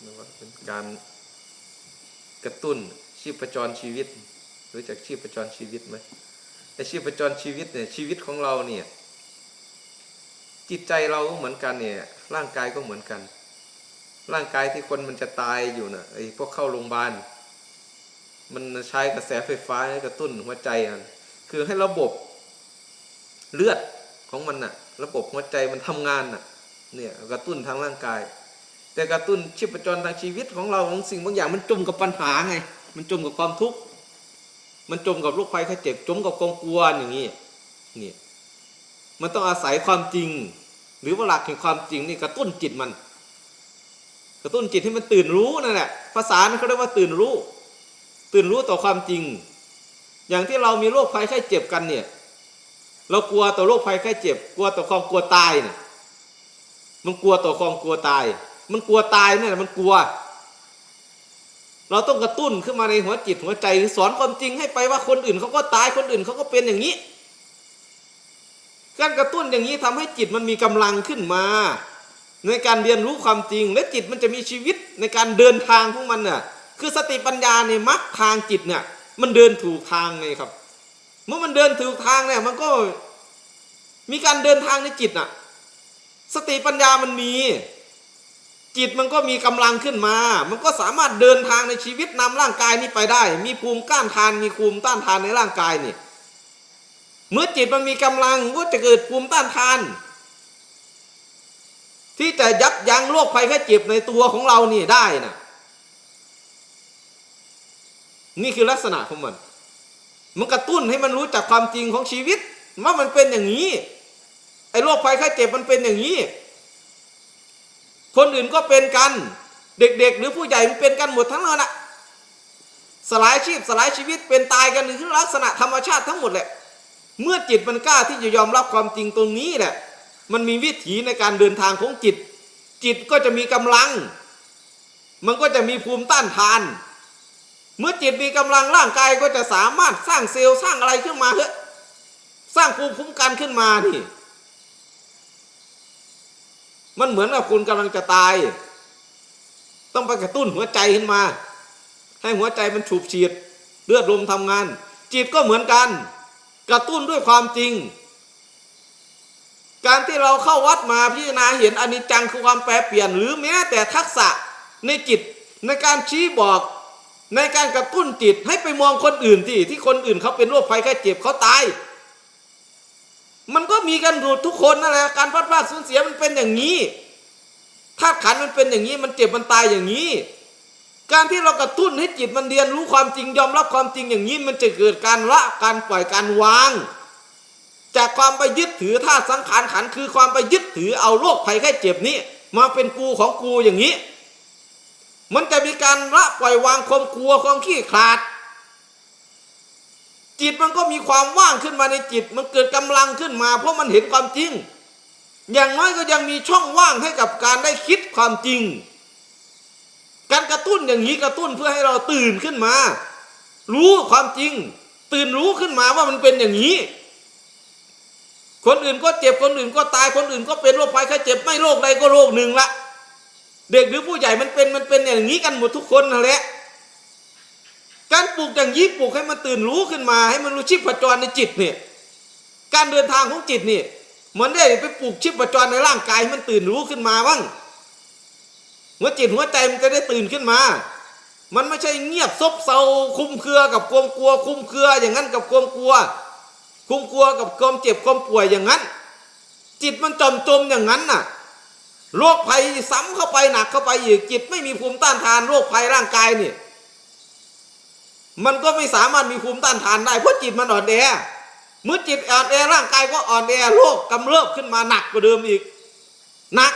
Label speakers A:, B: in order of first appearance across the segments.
A: หรือว่าเป็นการกระตุ้นชีพจรชีวิต รู้จักชีพจรชีวิตไหมไอชีพจรชีวิตเนี่ยชีวิตของเราเนี่ยจิตใจเราก็เหมือนกันเนี่ย ร่างกายก็เหมือนกัน ร่างกายที่คนมันจะตายอยู่น่ะไอ้พวกเข้าโรงพยาบาลมันใช้กระแสไฟฟ้ากระตุ้นหัวใจอะคือให้ระบบเลือดของมันน่ะ ระบบหัวใจมันทำงานน่ะ เนี่ยกระตุ้นทางร่างกาย แต่กระตุ้นชีพจรทางชีวิตของเราของสิ่งบางอย่างมันจมกับปัญหาไง มันจมกับความทุกข์มันจมกับโรคภัยไข้เจ็บจมกับความกลัวอย่างนี้นี่มันต้องอาศัยความจริง หรือว่าหลักแห่งความจริงนี่กระตุ้นจิตมัน กระตุ้นจิตให้มันตื่นรู้นั่นแหละภาษาเขาเรียกว่าตื่นรู้ ตื่นรู้ต่อความจริง อย่างที่เรามีโรคภัยไข้เจ็บกันเนี่ย เรากลัวต่อโรคภัยไข้เจ็บ กลัวต่อความกลัวตายเนี่ย มันกลัวต่อความกลัวตาย มันกลัวตายเนี่ยมันกลัว เราต้องกระตุ้นขึ้นมาในหัวจิตหัวใจหรือสอนความจริงให้ไปว่าคนอื่นเขาก็ตายคนอื่นเขาก็เป็นอย่างนี้ การกระตุ้นอย่างนี้ทำให้จิตมันมีกำลังขึ้นมา ในการเรียนรู้ความจริง และจิตมันจะมีชีวิตในการเดินทางของมันน่ะ คือสติปัญญาเนี่ยมักทางจิตเนี่ยมันเดินถูกทางไงครับ เมื่อมันเดินถูกทางเนี่ยมันก็มีการเดินทางในจิตน่ะ สติปัญญามันมีจิตมันก็มีกำลังขึ้นมา มันก็สามารถเดินทางในชีวิตนำร่างกายนี้ไปได้ มีภูมิก้านทาน มีภูมิต้านทานในร่างกายนี่ เมื่อจิตมันมีกำลังก็จะเกิดภูมิต้านทาน ที่จะยับยั้งโรคภัยแค่เจ็บในตัวของเรานี่ได้นะนี่คือลักษณะของมัน มันกระตุ้นให้มันรู้จักความจริงของชีวิตว่ามันเป็นอย่างนี้ ไอ้โรคภัยแค่เจ็บมันเป็นอย่างนี้ คนอื่นก็เป็นกัน เด็กๆ หรือผู้ใหญ่มันเป็นกันหมดทั้งนั้นอะสลายชีพสลายชีวิตเป็นตายกันนี่คือลักษณะธรรมชาติทั้งหมดแหละ เมื่อจิตมันกล้าที่จะยอมรับความจริงตรงนี้แหละ มันมีวิถีในการเดินทางของจิต จิตก็จะมีกำลัง มันก็จะมีภูมิต้านทาน เมื่อจิตมีกำลังร่างกายก็จะสามารถสร้างเซลล์สร้างอะไรขึ้นมาเถอะสร้างภูมิคุ้มกันขึ้นมานี่ มันเหมือนกับคุณกำลังจะตาย ต้องไปกระตุ้นหัวใจขึ้นมา ให้หัวใจมันฉูบฉีด เลือดลมทำงาน จิตก็เหมือนกัน กระตุ้นด้วยความจริง การที่เราเข้าวัดมาพิจารณาเห็นอนิจจังคือความแปรเปลี่ยน หรือแม้แต่ทักษะในจิตในการชี้บอกในการกระตุ้นจิตให้ไปมองคนอื่นที่ที่คนอื่นเขาเป็นโรคภัยแค่เจ็บเขาตาย มันก็มีกันหมดทุกคนนั่นแหละการพลาดพลาดสูญเสียมันเป็นอย่างนี้ธาตุขันมันเป็นอย่างนี้ มันเจ็บมันตายอย่างนี้ การที่เรากระตุ้นให้จิตมันเรียนรู้ความจริงยอมรับความจริงอย่างนี้ มันจะเกิดการละการปล่อยการวาง จากความไปยึดถือธาตุสังขารขันคือความไปยึดถือเอาโรคภัยแค่เจ็บนี้ มาเป็นกูของกูอย่างนี้ มันจะมีการละปล่อยวางความกลัวความขี้ขลาด จิตมันก็มีความว่างขึ้นมาในจิต มันเกิดกำลังขึ้นมา เพราะมันเห็นความจริง อย่างน้อยก็ยังมีช่องว่างให้กับการได้คิดความจริง การกระตุ้นอย่างนี้กระตุ้นเพื่อให้เราตื่นขึ้นมา รู้ความจริง ตื่นรู้ขึ้นมาว่ามันเป็นอย่างนี้ คนอื่นก็เจ็บคนอื่นก็ตายคนอื่นก็เป็นโรคภัยแค่เจ็บไม่โรคใดก็โรคหนึ่งละเด็กหรือผู้ใหญ่มันเป็นมันเป็นอย่างนี้กันหมดทุกคนนั่นแหละ การปลูกอย่างนี้ปลูกให้มันตื่นรู้ขึ้นมา ให้มันรู้ชิพจรในจิตเนี่ยการเดินทางของจิตเนี่ยมันได้ไปปลูกชิพจรในร่างกายให้มันตื่นรู้ขึ้นมาบ้างหัวจิตหัวใจมันจะได้ตื่นขึ้นมา มันไม่ใช่เงียบซบเซาคุ้มเครือกับความกลัว คุ้มเครืออย่างนั้นกับความกลัว คุ้มกลัวกับความเจ็บความป่วยอย่างนั้น จิตมันจมจมอย่างนั้นน่ะโรคภัยซ้ำเข้าไปหนักเข้าไปอีกจิตไม่มีภูมิต้านทานโรคภัยร่างกายนี่ มันก็ไม่สามารถมีภูมิต้านทานได้เพราะจิตมันอ่อนแอเมื่อจิตอ่อนแอร่างกายก็อ่อนแอโรคกำเริบขึ้นมาหนักกว่าเดิมอีกหนัก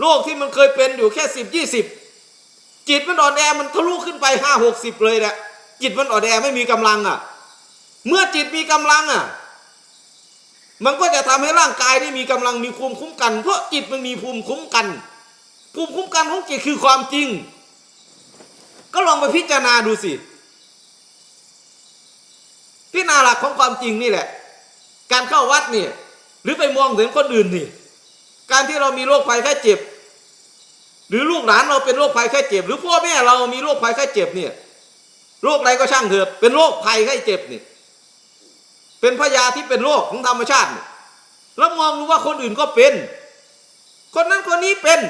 A: โรคที่มันเคยเป็นอยู่แค่สิบยี่สิบจิตมันอ่อนแอมันทะลุขึ้นไปห้าหกสิบเลยแหละจิตมันอ่อนแอไม่มีกำลังอะ เมื่อจิตมีกำลังอะ มันก็จะทำให้ร่างกายได้มีกำลังมีภูมิคุ้มกัน เพราะจิตมันมีภูมิคุ้มกัน ภูมิคุ้มกันของจิตคือความจริง ก็ลองไปพิจารณาดูสิ พิจารณาหลักของความจริงนี่แหละ การเข้าวัดนี่หรือไปมองถึงคนอื่นนี่ การที่เรามีโรคภัยแค่เจ็บ หรือลูกหลานเราเป็นโรคภัยแค่เจ็บ หรือพ่อแม่เรามีโรคภัยแค่เจ็บเนี่ยโรคอะไรก็ช่างเถอะเป็นโรคภัยแค่เจ็บเนี่ยเป็นพยาที่เป็นโรคของธรรมชาติเนี่ยแล้วมองดูว่าคนอื่นก็เป็น คนนั้นคนนี้เป็น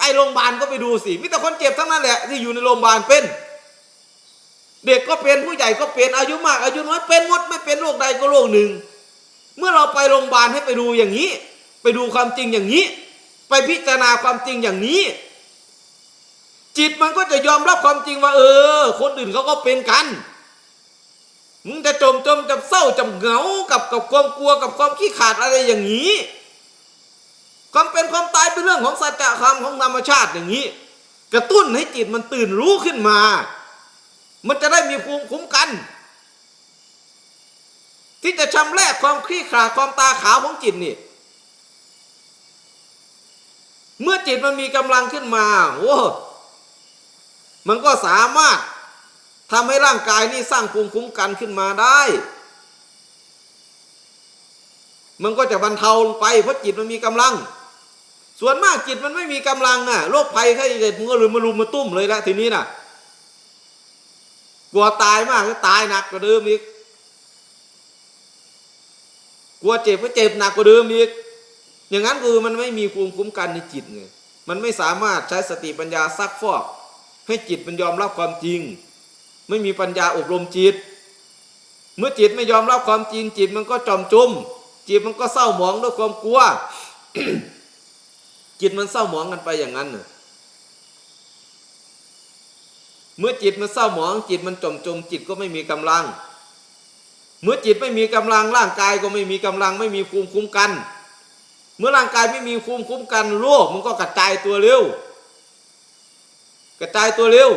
A: ไปโรงพยาบาลก็ไปดูสิมีแต่คนเจ็บทั้งนั้นแหละที่อยู่ในโรงพยาบาลเป็น เด็กก็เป็นผู้ใหญ่ก็เป็นอายุมากอายุน้อยเป็นหมดไม่เป็นโรคใดก็โรคหนึ่ง เมื่อเราไปโรงพยาบาลให้ไปดูอย่างนี้ ไปดูความจริงอย่างนี้ ไปพิจารณาความจริงอย่างนี้ จิตมันก็จะยอมรับความจริงว่าเออ คนอื่นเขาก็เป็นกันมึงจะจมจมจะเศร้าจะเหงากับกับความกลัวกับความขี้ขาดอะไรอย่างนี้ ความเป็นความตายเป็นเรื่องของสัจธรรมของธรรมชาติอย่างนี้ กระตุ้นให้จิตมันตื่นรู้ขึ้นมา มันจะได้มีภูมิคุ้มกัน ที่จะชำแรกความคลี่คลาความตาขาวของจิตนี่เมื่อจิตมันมีกำลังขึ้นมาโอ้มันก็สามารถทำให้ร่างกายนี่สร้างภูมิคุ้มกันขึ้นมาได้ มันก็จะบรรเทาลงไปเพราะจิตมันมีกำลัง ส่วนมากจิตมันไม่มีกำลังอะโรคภัยไข้เจ็บมันก็เลยมารุมมาตุ้มเลยละทีนี้น่ะ กลัวตายมากก็ตายหนักกว่าเดิมอีกกลัวเจ็บก็เจ็บหนักกว่าเดิมอีกอย่างนั้นคือมันไม่มีภูมิคุ้มกันในจิตไงมันไม่สามารถใช้สติปัญญาซักฟอก ให้จิตมันยอมรับความจริง ไม่มีปัญญาอบรมจิต เมื่อจิตไม่ยอมรับความจริงจิตมันก็จอมจุมจิตมันก็เศร้าหมองด้วยความกลัว จิตมันเศร้าหมองกันไปอย่างนั้นน่ะเมื่อจิตมันเศร้าหมอง จิตมันจมจมจิตก็ไม่มีกำลัง เมื่อจิตไม่มีกำลังร่างกายก็ไม่มีกำลัง ไม่มีภูมิคุ้มกัน เมื่อร่างกายไม่มีภูมิคุ้มกันโรคมันก็กระจายตัวเร็ว กระจายตัวเร็ว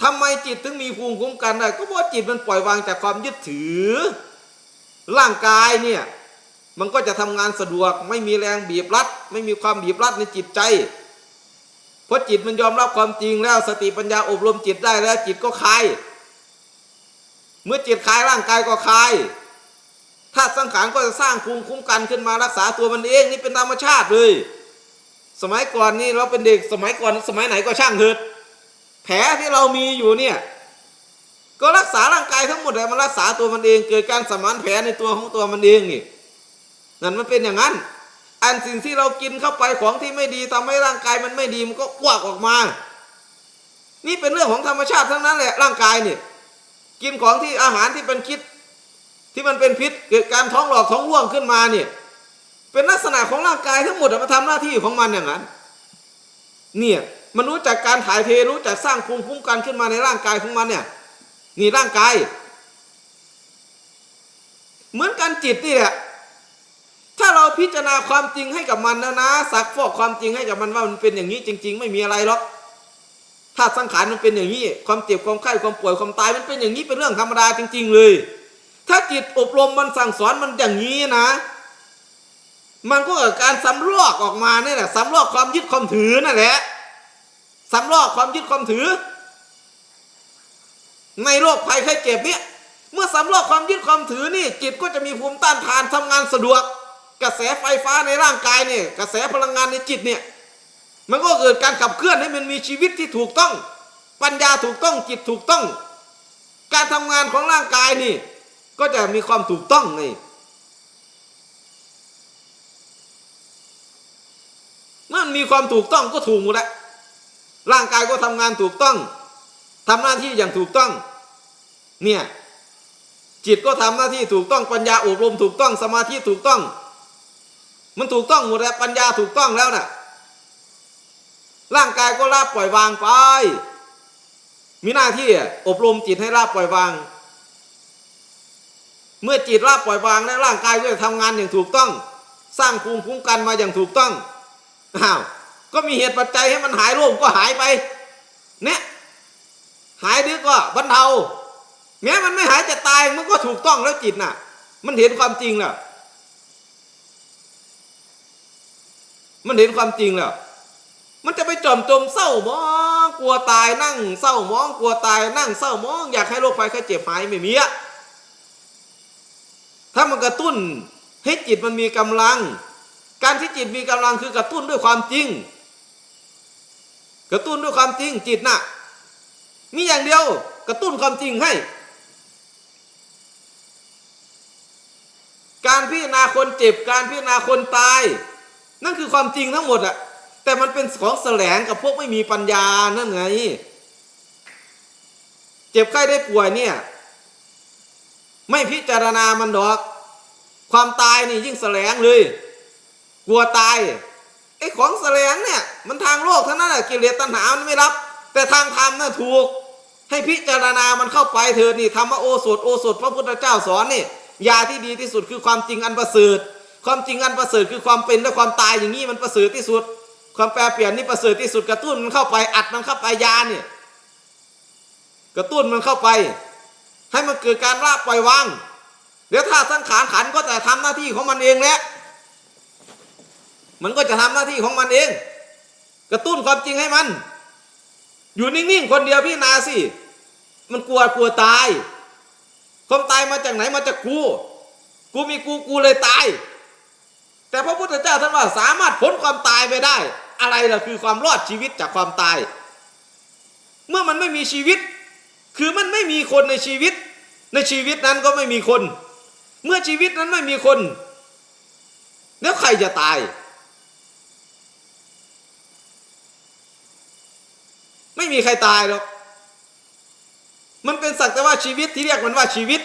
A: ทำไมจิตถึงมีภูมิคุ้มกันได้ก็เพราะจิตมันปล่อยวางจากความยึดถือ ร่างกายเนี่ย มันก็จะทำงานสะดวก ไม่มีแรงบีบรัด ไม่มีความบีบรัดในจิตใจเพราะจิตมันยอมรับความจริงแล้วสติปัญญาอบรมจิตได้แล้ว จิตก็คลาย เมื่อจิตคลายร่างกายก็คลายธาตุสังขารก็จะสร้างภูมิคุ้มกันขึ้นมารักษาตัวมันเองนี่เป็นธรรมชาติเลย สมัยก่อนนี่เราเป็นเด็กสมัยก่อนสมัยไหนก็ช่างเถิดแผลที่เรามีอยู่เนี่ยก็รักษาร่างกายทั้งหมดเลยมันรักษาตัวมันเอง เกิดการสมานแผลในตัวของตัวมันเองนี่ นั่นมันเป็นอย่างนั้น อันสิ่งที่เรากินเข้าไปของที่ไม่ดีทำให้ร่างกายมันไม่ดีมันก็อ้วกออกมา นี่เป็นเรื่องของธรรมชาติทั้งนั้นแหละร่างกายเนี่ยกินของที่อาหารที่เป็นคิด ที่มันเป็นพิษเกิดการท้องหลอกท้องร่วงขึ้นมาเนี่ยเป็นลักษณะของร่างกายทั้งหมดอะมาทำหน้าที่ของมันอย่างนั้น เนี่ยมันรู้จักการถ่ายเทรู้จักสร้างภูมิคุ้มกันขึ้นมาในร่างกายของมันเนี่ยนี่ร่างกาย เหมือนกันจิตนี่แหละ พิจารณาความจริงให้กับมันนะนะสักฟอกความจริงให้กับมันว่ามันเป็นอย่างนี้จริง ๆ ไม่มีอะไรหรอกถ้าสังขารมันเป็นอย่างนี้ ความเจ็บความไข้ความป่วยความตายมันเป็นอย่างนี้เป็นเรื่องธรรมดาจริง ๆ เลย ถ้าจิตอบรมมันสั่งสอนมันอย่างนี้นะ มันก็เกิดการสำรอกออกมาเนี่ยแหละสำรอกความยึดความถือนั่นแหละสำรอกความยึดความถือ ในโรคภัยไข้เจ็บเนี่ยเมื่อสำรอกความยึดความถือนี่ จิตก็จะมีภูมิต้านทานทำงานสะดวก กระแสไฟฟ้าในร่างกายเนี่ยกระแสพลังงานในจิตเนี่ยมันก็เกิดการขับเคลื่อนให้มันมีชีวิตที่ถูกต้อง ปัญญาถูกต้องจิตถูกต้อง การทำงานของร่างกายนี่ ก็จะมีความถูกต้องไงเมื่อมันมีความถูกต้องก็ถูกหมดแล้วร่างกายก็ทำงานถูกต้องทำหน้าที่อย่างถูกต้อง เนี่ยจิตก็ทำหน้าที่ถูกต้องปัญญาอบรมถูกต้องสมาธิถูกต้อง มันถูกต้องหมดแล้วปัญญาถูกต้องแล้วน่ะ ร่างกายก็ลาบปล่อยวางไป มีหน้าที่อบรมจิตให้ราบปล่อยวาง เมื่อจิตราบปล่อยวางแล้วร่างกายก็จะทำงานอย่างถูกต้อง สร้างภูมิคุ้มกันมาอย่างถูกต้องอ้าวก็มีเหตุปัจจัยให้มันหายโรคก็หายไป เนี่ยหายดีก็บรรเทาแม้มันไม่หายจะตายมันก็ถูกต้องแล้วจิตน่ะ มันเห็นความจริงแล้ว มันเห็นความจริงแล้ว มันจะไปจมจมเศร้ามองกลัวตายนั่ง เศร้ามองกลัวตายนั่ง เศร้ามองอยากให้โรคภัยแค่เจ็บหายไม่มีอะถ้ามันกระตุ้นให้จิตมันมีกำลัง การที่จิตมีกำลังคือกระตุ้นด้วยความจริง กระตุ้นด้วยความจริงจิตน่ะมีอย่างเดียวกระตุ้นความจริงให้ การพิจารณาคนเจ็บ การพิจารณาคนตาย นั่นคือความจริงทั้งหมดอะแต่มันเป็นของแสลงกับพวกไม่มีปัญญานั่นไง เจ็บไข้ได้ป่วยเนี่ย ไม่พิจารณามันดอก ความตายนี่ยิ่งแสลงเลย กลัวตายไอ้ของแสลงเนี่ย มันทางโลกเท่านั้นแหละกิเลสตัณหามันไม่รับ แต่ทางธรรมน่ะถูก ให้พิจารณามันเข้าไปเถิดนี่ธรรมโอสถโอสถพระพุทธเจ้าสอนนี่ยาที่ดีที่สุดคือความจริงอันประเสริฐ ความจริงอันประเสริฐคือความเป็นและความตายอย่างนี้มันประเสริฐที่สุด ความแปรเปลี่ยนนี่ประเสริฐที่สุดกระตุ้นมันเข้าไปอัดมันเข้าไปยาเนี่ยกระตุ้นมันเข้าไป ให้มันเกิดการละปล่อยวางเดี๋ยวถ้าสังขารขันก็จะทำหน้าที่ของมันเองแหละมันก็จะทำหน้าที่ของมันเอง กระตุ้นความจริงให้มัน อยู่นิ่งๆคนเดียวพี่นาสิมันกลัวกลัวตายความตายมาจากไหนมาจากกู กูมีกูกูเลยตาย แต่พระพุทธเจ้าท่านว่าสามารถพ้นความตายไปได้ อะไรล่ะคือความรอดชีวิตจากความตาย เมื่อมันไม่มีชีวิต คือมันไม่มีคนในชีวิต ในชีวิตนั้นก็ไม่มีคน เมื่อชีวิตนั้นไม่มีคน แล้วใครจะตาย ไม่มีใครตายหรอกมันเป็นสักแต่ว่าชีวิตที่เรียกมันว่าชีวิต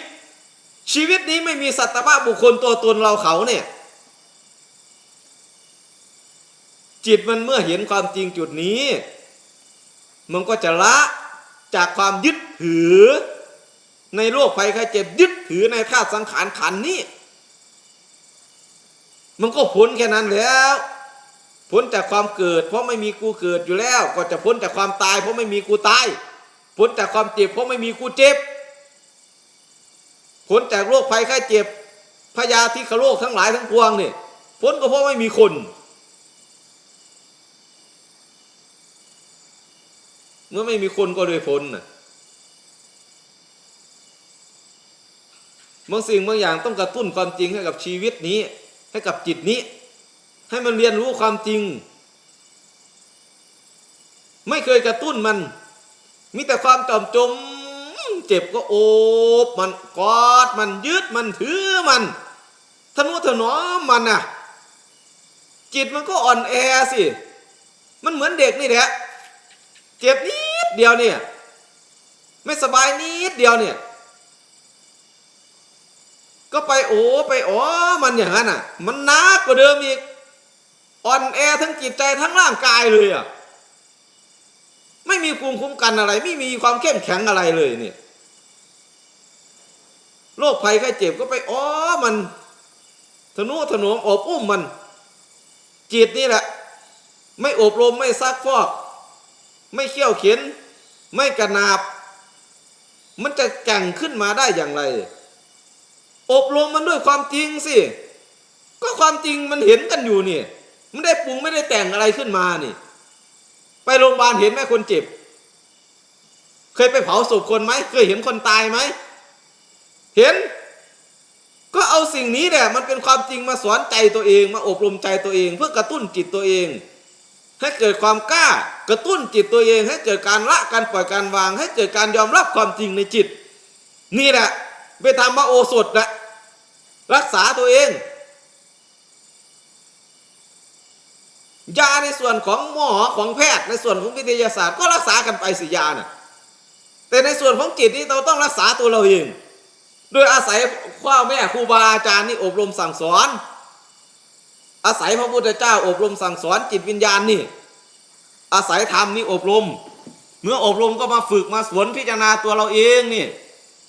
A: ชีวิตนี้ไม่มีสัตว์บุคคลตัวตนเราเขาเนี่ย จิตมันเมื่อเห็นความจริงจุดนี้ มันก็จะละจากความยึดถือ ในโรคภัยไข้เจ็บยึดถือในธาตุสังขารขันนี้ มันก็พ้นแค่นั้นแล้วพ้นจากความเกิด เพราะไม่มีกูเกิดอยู่แล้ว ก็จะพ้นจากความตาย เพราะไม่มีกูตายพ้นจากความเจ็บเพราะไม่มีกูเจ็บพ้นจากโรคภัยไข้เจ็บพยาธิคโรคทั้งหลายทั้งปวงเนี่ยพ้นก็เพราะไม่มีคน มื่อไม่มีคนก็เลยพ้นน่ะบางสิ่งบางอย่างต้องกระตุ้นความจริงให้กับชีวิตนี้ ให้กับจิตนี้ ให้มันเรียนรู้ความจริง ไม่เคยกระตุ้นมัน มีแต่ความจอมจม เจ็บก็โอบมันกอดมันยึดมันถือมันทนุถนอมมันน่ะ จิตมันก็อ่อนแอสิ มันเหมือนเด็กนี่แหละ เจ็บนิ เดียวเนี่ย ไม่สบายนิดเดียวเนี่ย ก็ไปโอ้ไปอ๋อมันอย่างนั้นอะ มันนักกว่าเดิมอีกอ่อนแอทั้งจิตใจทั้งร่างกายเลยอะไม่มีภูมิคุ้มกันอะไร ไม่มีความเข้มแข็งอะไรเลยเนี่ยโรคภัยไข้เจ็บก็ไปอ๋อมันทนุถนอมอบอุ้มมัน จิตนี่แหละ ไม่อบรมไม่ซักฟอก ไม่เขี่ยวเข็น ไม่กระนาบ มันจะแก่งขึ้นมาได้อย่างไร อบรมมันด้วยความจริงสิ ก็ความจริงมันเห็นกันอยู่นี่ไม่ได้ปรุงไม่ได้แต่งอะไรขึ้นมานี่ ไปโรงพยาบาลเห็นไหมคนเจ็บ เคยไปเผาศพคนไหมเคยเห็นคนตายไหมเห็น ก็เอาสิ่งนี้แหละมันเป็นความจริงมาสอนใจตัวเอง มาอบรมใจตัวเอง เพื่อกระตุ้นจิตตัวเอง ให้เกิดความกล้ากระตุ้นจิตตัวเอง ให้เกิดการละการปล่อยการวาง ให้เกิดการยอมรับความจริงในจิต นี่แหละไปทำมาโอสถนะรักษาตัวเอง ยาในส่วนของหมอของแพทย์ในส่วนของวิทยาศาสตร์ก็รักษากันไปสิยาน่ะแต่ในส่วนของจิตนี่เราต้องรักษาตัวเราเอง โดยอาศัยพ่อแม่ครูบาอาจารย์นี่อบรมสั่งสอน อาศัยพระพุทธเจ้าอบรมสั่งสอนจิตวิญญาณนี่ อาศัยธรรมนี่อบรม เมื่ออบรมก็มาฝึกมาสวนพิจารณาตัวเราเองนี่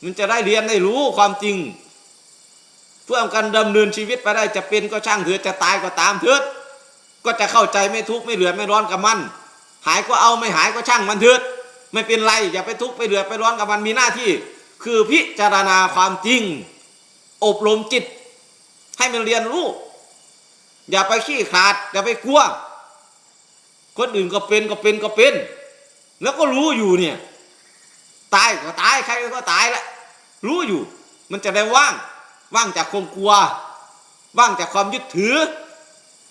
A: มันจะได้เรียนได้รู้ความจริง เพื่อการดำเนินชีวิตไปได้จะเป็นก็ช่างเถิดจะตายก็ตามเถิดก็จะเข้าใจไม่ทุกข์ไม่เหลือไม่ร้อนกับมัน หายก็เอาไม่หายก็ช่างมันเถิดไม่เป็นไรอย่าไปทุกข์ไปเดือไปร้อนกับมันมีหน้าที่ คือพิจารณาความจริง อบรมจิต ให้มันเรียนรู้ อย่าไปขี้ขาด อย่าไปกลัว คนอื่นก็เป็นก็เป็นก็เป็น แล้วก็รู้อยู่เนี่ย ตายก็ตายใครก็ตายแหละรู้อยู่ มันจะได้ว่าง ว่างจากความกลัว ว่างจากความยึดถือ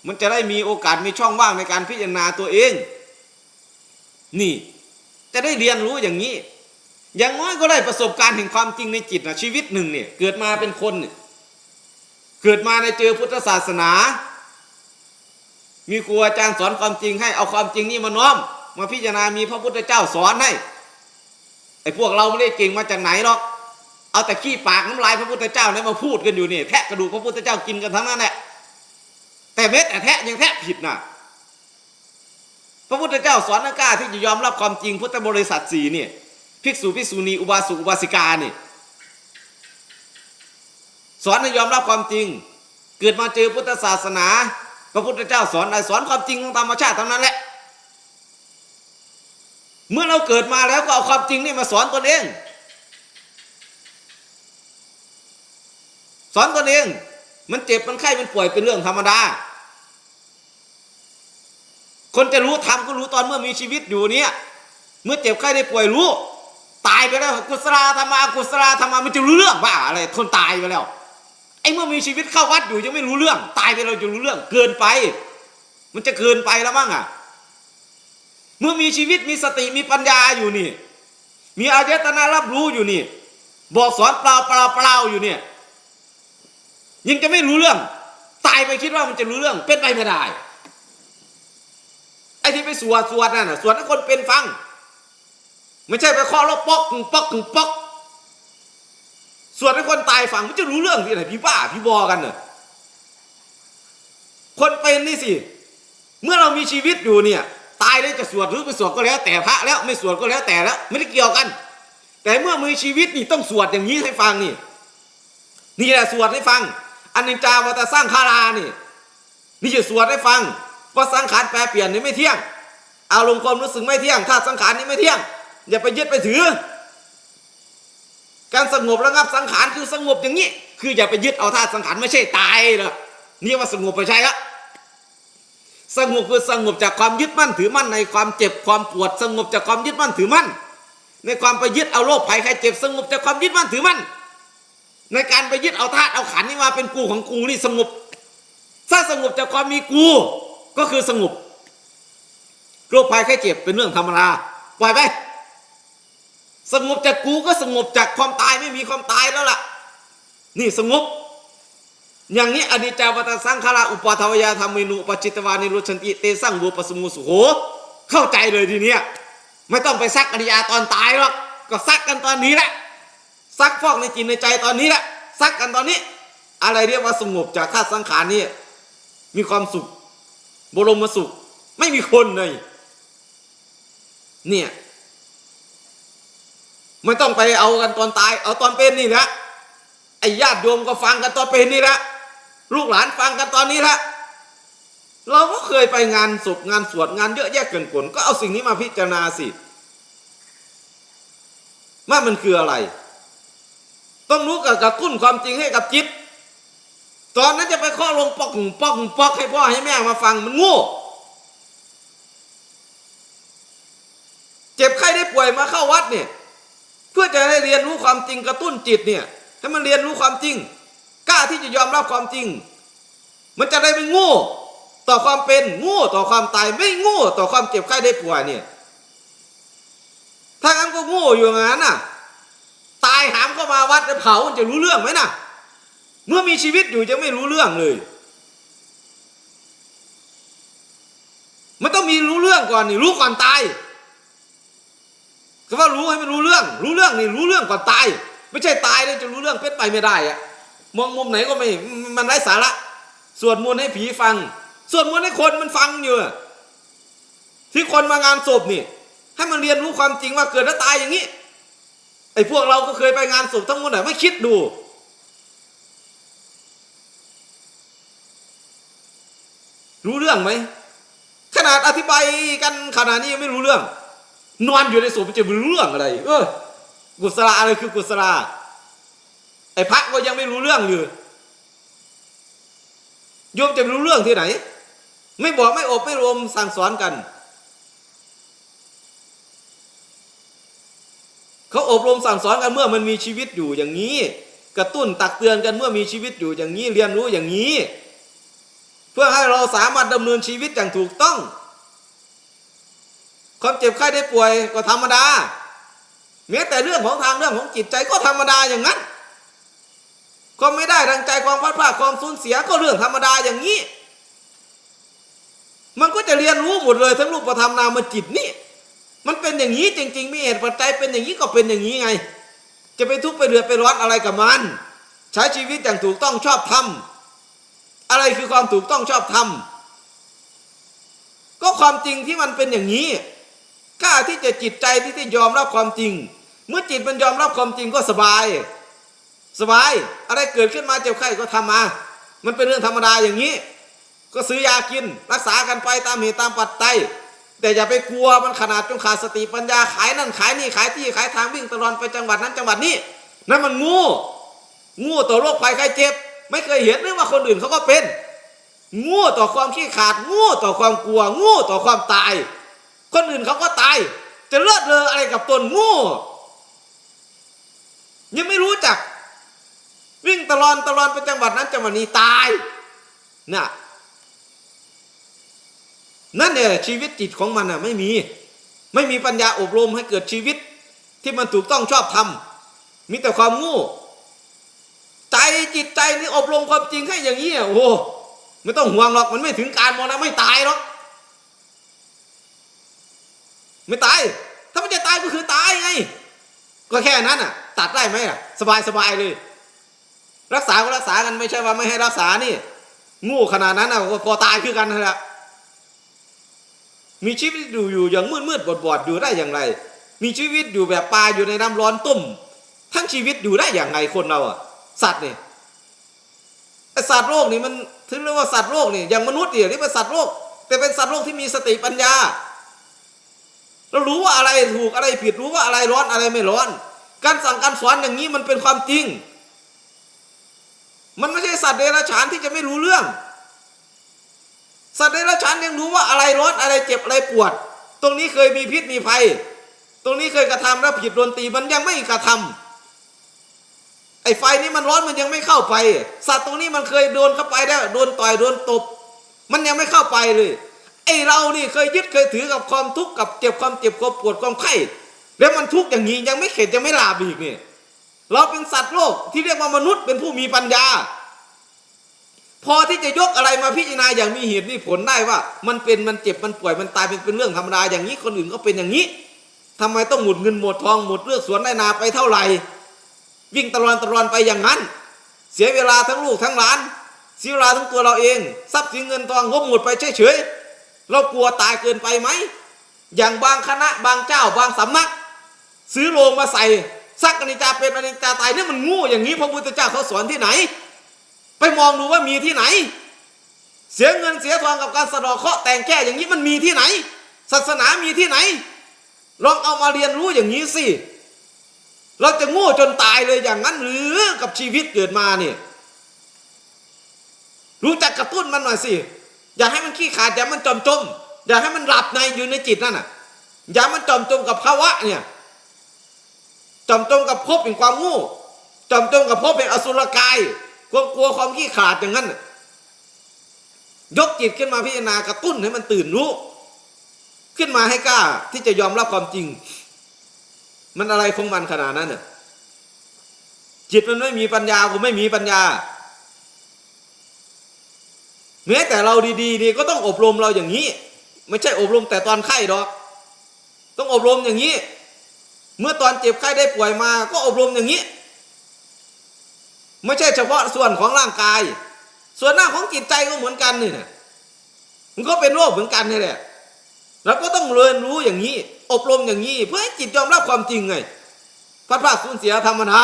A: มันจะได้มีโอกาสมีช่องว่างในการพิจารณาตัวเอง นี่ จะได้เรียนรู้อย่างนี้ อย่างน้อยก็ได้ประสบการณ์แห่งความจริงในจิตนะชีวิตหนึ่งเนี่ย เกิดมาเป็นคนเนี่ยเกิดมาในเจอพุทธศาสนา มีครูอาจารย์สอนความจริงให้เอาความจริงนี่มาน้อม มาพิจารณามีพระพุทธเจ้าสอนให้ไอ้พวกเราไม่ได้เก่งมาจากไหนหรอกเอาแต่ขี้ปากน้ำลายพระพุทธเจ้าเนี่ยมาพูดกันอยู่นี่แทะกระดูกพระพุทธเจ้ากินกันทั้งนั้นแหละแต่เม็ดแต่แทะยังแทะผิดนะพระพุทธเจ้าสอนนักกล้าที่จะยอมรับความจริงพุทธบริษัทสี่เนี่ยภิกษุภิกษุณีอุบาสกอุบาสิกาเนี่ยสอนให้ยอมรับความจริง เกิดมาเจอพุทธศาสนา ระพุทธเจ้าสอนอะไรสอนความจริงของธรรมชาติเท่านั้นแหละ เมื่อเราเกิดมาแล้วก็เอาความจริงนี่มาสอนตนเอง สอนตนเอง มันเจ็บมันไข้มันป่วยเป็นเรื่องธรรมดา คนจะรู้ทำก็รู้ตอนเมื่อมีชีวิตอยู่เนี่ย เมื่อเจ็บไข้ได้ป่วยรู้ ตายไปแล้วกุศลธรรมากุศลธรรมามันจะรู้เรื่องบ้าอะไรคนตายไปแล้ว เมื่อมีชีวิตเข้าวัดอยู่ยังไม่รู้เรื่อง ตายไปเราจะรู้เรื่อง เกินไป มันจะเกินไปแล้วมั้งอะ เมื่อมีชีวิตมีสติมีปัญญาอยู่นี่ มีอายตนะรับรู้อยู่นี่ บอกสอนเปล่าเปล่าเปล่าอยู่เนี่ย ยังจะไม่รู้เรื่อง ตายไปคิดว่ามันจะรู้เรื่อง เป็นไปไม่ได้ไอ้ที่ไปสวดสวดนั่นน่ะสวดให้คนเป็นฟัง ไม่ใช่ไปเคาะแล้วป๊อกป๊อกป๊อก สวดให้คนตายฟังมันจะรู้เรื่องที่ไหนพี่บ้าพี่บอกันเนอะคนเป็นนี่สิ เมื่อเรามีชีวิตอยู่เนี่ย ตายแล้วจะสวดหรือไม่สวดก็แล้ว แต่พระแล้วไม่สวดก็แล้วแต่แล้วไม่ได้เกี่ยวกัน แต่เมื่อมีชีวิตนี่ต้องสวดอย่างนี้ให้ฟังนี่ นี่แหละสวดให้ฟัง อันนิจจาวัตสร้างคารานี่ นี่จะสวดให้ฟังเพราะสังขารแปรเปลี่ยนนี่ไม่เที่ยงอารมณ์ความรู้สึกไม่เที่ยงธาตุสังขารนี่ไม่เที่ยง อย่าไปยึดไปถือ การสงบระงับสังขารคือสงบอย่างนี้ คืออย่าไปยึดเอาธาตุสังขารไม่ใช่ตายหรอกนี่ว่าสงบไปใช่ละสงบคือสงบจากความยึดมั่นถือมั่นในความเจ็บความปวด สงบจากความยึดมั่นถือมั่น ในความไปยึดเอาโรคภัยไข้เจ็บสงบจากความยึดมั่นถือมั่น ในการไปยึดเอาธาตุเอาขันนี่มาเป็นกูของกูนี่สงบ ถ้าสงบจากความมีกู ก็คือสงบโรคภัยไข้เจ็บเป็นเรื่องธรรมดาปล่อยไป สงบจากกูก็สงบจากความตายไม่มีความตายแล้วล่ะ นี่สงบ อย่างนี้อนิจจาวัตสังขาราอุปาทวยาธรรมินุปจิตวานิรุชันติเตสังบูปสมุสุโหเข้าใจเลยทีเนี้ยไม่ต้องไปซักอริยาตอนตายหรอกก็ซักกันตอนนี้แหละซักฟอกในจิตในใจตอนนี้แหละซักกันตอนนี้ อะไรเรียกว่าสงบจากธาตุสังขารนี่มีความสุขบรมสุข ไม่มีคนเลยเนี่ย ไม่ต้องไปเอากันตอนตาย เอาตอนเป็นนี่แหละไอ้ญาติโยมก็ฟังกันตอนเป็นนี่แหละลูกหลานฟังกันตอนนี้แหละเราก็เคยไปงานศพงานสวดงานเยอะแยะเกินกลก็เอาสิ่งนี้มาพิจารณาสิว่ามันคืออะไร ต้องรู้กับกระตุ้นความจริงให้กับจิต ตอนนั้นจะไปข้อลงปอกปอกปอกให้พ่อให้แม่มาฟังมันโง่เจ็บไข้ได้ป่วยมาเข้าวัดเนี่ย พื่อจะให้เรียนรู้ความจริงกระตุ้นจิตเนี่ยให้มันเรียนรู้ความจริง กล้าที่จะยอมรับความจริง มันจะได้ไม่โง่ต่อความเป็นโง่ต่อความตายไม่โง่ต่อความเจ็บไข้ได้ป่วยเนี่ยถ้างั้นก็โง่อยู่อย่างนั้นน่ะ ตายหามเข้ามาวัดแล้วเผาจะรู้เรื่องไหมน่ะ เมื่อมีชีวิตอยู่จะไม่รู้เรื่องเลย มันต้องมีรู้เรื่องก่อนนี่รู้ก่อนตาย คำว่ารู้ให้มันรู้เรื่อง รู้เรื่องนี่รู้เรื่องก่อนตาย ไม่ใช่ตายแล้วจะรู้เรื่องเป็นไปไม่ได้อะมองมุมไหนก็ไม่มันไร้สาระสวดมนต์ให้ผีฟังสวดมนต์ให้คนมันฟังอยู่ที่คนมางานศพนี่ ให้มันเรียนรู้ความจริงว่าเกิดแล้วตายอย่างนี้ไอ้พวกเราก็เคยไปงานศพทั้งหมดน่ะไม่คิดดู รู้เรื่องไหมขนาดอธิบายกันขนาดนี้ยังไม่รู้เรื่อง นอนอยู่ในศพมันจะรู้เรื่องอะไร เออ กุศลาอะไรคือกุศลาไอ้พระก็ยังไม่รู้เรื่องอยู่โยมจะรู้เรื่องที่ไหน ไม่บอกไม่อบไม่รวมสั่งสอนกัน เขาอบรมสั่งสอนกันเมื่อมันมีชีวิตอยู่อย่างนี้ กระตุ้นตักเตือนกันเมื่อมีชีวิตอยู่อย่างนี้เรียนรู้อย่างนี้ เพื่อให้เราสามารถดำเนินชีวิตอย่างถูกต้อง ความเจ็บไข้ได้ป่วยก็ธรรมดาแม้แต่เรื่องของทางเรื่องของจิตใจก็ธรรมดาอย่างนั้นความไม่ได้ดังใจความพลาดพลาดความสูญเสียก็เรื่องธรรมดาอย่างนี้ มันก็จะเรียนรู้หมดเลยทั้งรูปธรรมนามจิตนี่มันเป็นอย่างนี้จริง ๆ มีเหตุปัจจัยเป็นอย่างนี้ก็เป็นอย่างนี้ไง จะไปทุกข์ไปเดือดไปร้อนอะไรกับมัน ใช้ชีวิตอย่างถูกต้องชอบธรรมอะไรคือความถูกต้องชอบธรรมก็ความจริงที่มันเป็นอย่างนี้ กล้าที่จะจิตใจที่ที่ยอมรับความจริง เมื่อจิตมันยอมรับความจริงก็สบาย สบาย อะไรเกิดขึ้นมาเจ็บไข้ก็ทำมา มันเป็นเรื่องธรรมดาอย่างนี้ ก็ซื้อยากินรักษากันไปตามเหตุตามปัจจัยแต่อย่าไปกลัวมันขนาดจนขาดสติปัญญาขายนั่นขายนี่ขายที่ขายทางวิ่งตลอดไปจังหวัดนั้นจังหวัดนี้นั่นมันงูงูต่อโรคภัยไข้เจ็บ ไม่เคยเห็นหรือว่าคนอื่นเขาก็เป็นงูต่อความขี้ขาดงูต่อความกลัวงูต่อความตาย คนอื่นเขาก็ตาย จะเลิศเลออะไรกับตนงูยังไม่รู้จัก วิ่งตลอดตลอดไปจังหวัดนั้นจังหวัดนี้ตายน่ะนั่นเนี่ยชีวิตจิตของมันอะไม่มี ไม่มีปัญญาอบรมให้เกิดชีวิต ที่มันถูกต้องชอบทำมีแต่ความงูใจจิตใจนี่อบรมความจริงให้อย่างนี้อะโอ้ไม่ต้องห่วงหรอกมันไม่ถึงการมรณะไม่ตายหรอก ไม่ตาย ถ้ามันจะตายก็คือตายไง ก็แค่นั้นอะ ตัดได้ไหมอะ สบายสบายเลย รักษาก็รักษากันไม่ใช่ว่าไม่ให้รักษานี่งูขนาดนั้นอะก็ตายคือกันนั่นแหละมีชีวิตอยู่อยู่อย่างมืดมืดบอดบอดอยู่ได้อย่างไร มีชีวิตอยู่แบบปลาอยู่ในน้ำร้อนต้มทั้งชีวิตอยู่ได้อย่างไงคนเราอะ สัตว์นี่ไอสัตว์โลกนี่มันถึงเรียกว่าสัตว์โลกนี่อย่างมนุษย์เนี่ยนี่เป็นสัตว์โลก แต่เป็นสัตว์โลกที่มีสติปัญญา เรารู้ว่าอะไรถูกอะไรผิดรู้ว่าอะไรร้อนอะไรไม่ร้อน การสั่งการสอนอย่างนี้มันเป็นความจริง มันไม่ใช่สัตว์เดรัจฉานที่จะไม่รู้เรื่อง สัตว์เดรัจฉานยังรู้ว่าอะไรร้อนอะไรเจ็บอะไรปวด ตรงนี้เคยมีพิษมีภัย ตรงนี้เคยกระทำแล้วผิดโดนตีมันยังไม่กระทำไอ้ไฟนี่มันร้อนมันยังไม่เข้าไป สัตว์ตรงนี้มันเคยโดนเข้าไปแล้วโดนต่อยโดนตบ มันยังไม่เข้าไปเลย ไอเรานี่เคยยึดเคยถือกับความทุกข์กับเจ็บความเจ็บความปวดความไข้แล้วมันทุกข์อย่างนี้ยังไม่เข็ดยังไม่ลาบอีกเนี่ยเราเป็นสัตว์โลกที่เรียกว่ามนุษย์เป็นผู้มีปัญญา พอที่จะยกอะไรมาพิจารณาอย่างมีเหตุมีผลได้ว่า มันเป็นมันเจ็บมันป่วยมันตายเป็นเป็นเรื่องธรรมดาอย่างนี้คนอื่นก็เป็นอย่างนี้ทำไมต้องหมดเงินหมดทองหมดเลือดสวนได้นาไปเท่าไหร่วิ่งตะลอนตะลอนไปอย่างนั้น เสียเวลาทั้งลูกทั้งหลานเสียเวลาทั้งตัวเราเอง ทรัพย์สินเงินทองงบหมดไปเฉยๆ เรากลัวตายเกินไปไหม อย่างบางคณะบางเจ้าบางสำนัก ซื้อโลงมาใส่ซักอนิจจาเป็นอนิจจาตายนี่มันงูอย่างนี้พระพุทธเจ้าเขาสอนที่ไหน ไปมองดูว่ามีที่ไหน เสียเงินเสียทองกับการสะดอกเคาะแต่งแก้อย่างนี้มันมีที่ไหน ศาสนามีที่ไหน ลองเอามาเรียนรู้อย่างนี้สิเราจะง่จนตายเลยอย่างนั้นหรือกับชีวิตเกิดมาเนี่ยรู้จักกระตุ้นมันหน่อยสิ อย่าให้มันขี้ขาดอย่ามันจมจมอย่าให้มันหลับในอยู่ในจิตนั่นน่ะ อย่ามันจมจมกับภาวะเนี่ยจมจมกับภพเป็นความโง่จมจมกับภพเป็นอสุรกายความกลัวความขี้ขาดอย่างนั้นยกจิตขึ้นมาพิจารณากระตุ้นให้มันตื่นรู้ ขึ้นมาให้กล้าที่จะยอมรับความจริง มันอะไรของมันขนาดนั้นน่ะจิตมันไม่มีปัญญากูไม่มีปัญญา แม้แต่เราดีๆนี่ก็ต้องอบรมเราอย่างนี้ ไม่ใช่อบรมแต่ตอนไข้หรอก ต้องอบรมอย่างนี้ เมื่อตอนเจ็บไข้ได้ป่วยมาก็อบรมอย่างนี้ ไม่ใช่เฉพาะส่วนของร่างกาย ส่วนหน้าของจิตใจก็เหมือนกันนี่นะมันก็เป็นโรคเหมือนกันนี่แหละเราก็ต้องเรียนรู้อย่างนี้ อบรมอย่างนี้ เพื่อให้จิตยอมรับความจริงไงพัดพลาดสูญเสียธรรมดา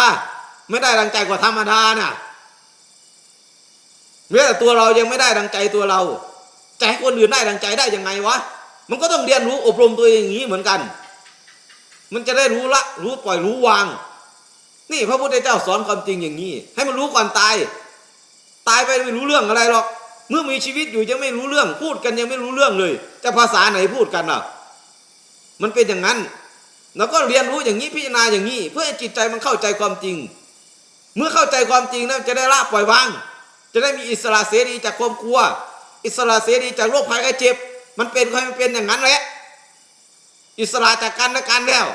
A: ไม่ได้ดังใจกว่าธรรมดาน่ะ แม้แต่ตัวเรายังไม่ได้ดังใจตัวเราจะให้คนอื่นได้ดังใจได้ยังไงวะมันก็ต้องเรียนรู้อบรมตัวเองอย่างนี้เหมือนกัน มันจะได้รู้ละ รู้ปล่อยรู้วาง นี่พระพุทธเจ้าสอนความจริงอย่างนี้ ให้มันรู้ก่อนตาย ตายไปไม่รู้เรื่องอะไรหรอก เมื่อมีชีวิตอยู่ยังไม่รู้เรื่อง พูดกันยังไม่รู้เรื่องเลย จะภาษาไหนพูดกันอะ มันเป็นอย่างนั้นแล้วก็เรียนรู้อย่างนี้พิจารณาอย่างนี้ เพื่อให้จิตใจมันเข้าใจความจริง เมื่อเข้าใจความจริงแล้วจะได้ละปล่อยวาง จะได้มีอิสระเสรีจากความกลัว อิสระเสรีจากโรคภัยไข้เจ็บ มันเป็นค่อยมันเป็นอย่างนั้นแหละอิสระจากกันและกันแล้ว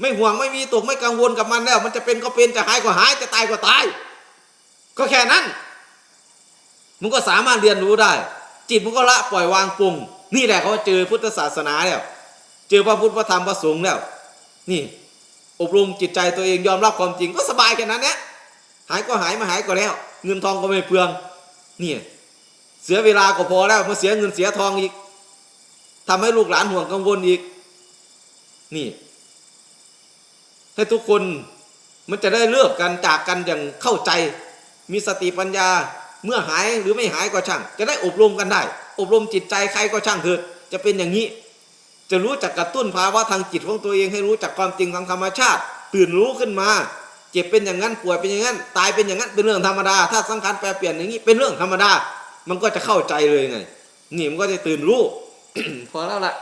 A: ไม่ห่วงไม่มีตกไม่กังวลกับมันแล้ว มันจะเป็นก็เป็นจะหายก็หายจะตายก็ตาย ก็แค่นั้นมึงก็สามารถเรียนรู้ได้ จิตมึงก็ละปล่อยวางปรุงนี่แหละเขาเจอพุทธศาสนาแล้ว เจอพระพุทธพระธรรมพระสงฆ์แล้ว นี่ อบรมจิตใจตัวเองยอมรับความจริงก็สบายแค่นั้นเนี่ย หายก็หายมาหายก็แล้ว เงินทองก็ไม่เปลืองนี่เสียเวลาก็พอแล้วมาเสียเงินเสียทองอีกทำให้ลูกหลานห่วงกังวลอีก นี่ ให้ทุกคนมันจะได้เลิกกันจากกันอย่างเข้าใจ มีสติปัญญาเมื่อหายหรือไม่หายก็ช่าง จะได้อบรมกันได้ อบรมจิตใจใครก็ช่างเถิดจะเป็นอย่างนี้ จะรู้จักกระตุ้นภาวะทางจิตของตัวเองให้รู้จักความจริงทางธรรมชาติ ตื่นรู้ขึ้นมา จ็บเป็นอย่างนั้นป่วยเป็นอย่างนั้น ตายเป็นอย่างนั้นเป็นเรื่องธรรมดา ถ้าสังขารแปรเปลี่ยนอย่างนี้เป็นเรื่องธรรมดา มันก็จะเข้าใจเลยไง นี่มันก็จะตื่นรู้ พอแล้วล่ะ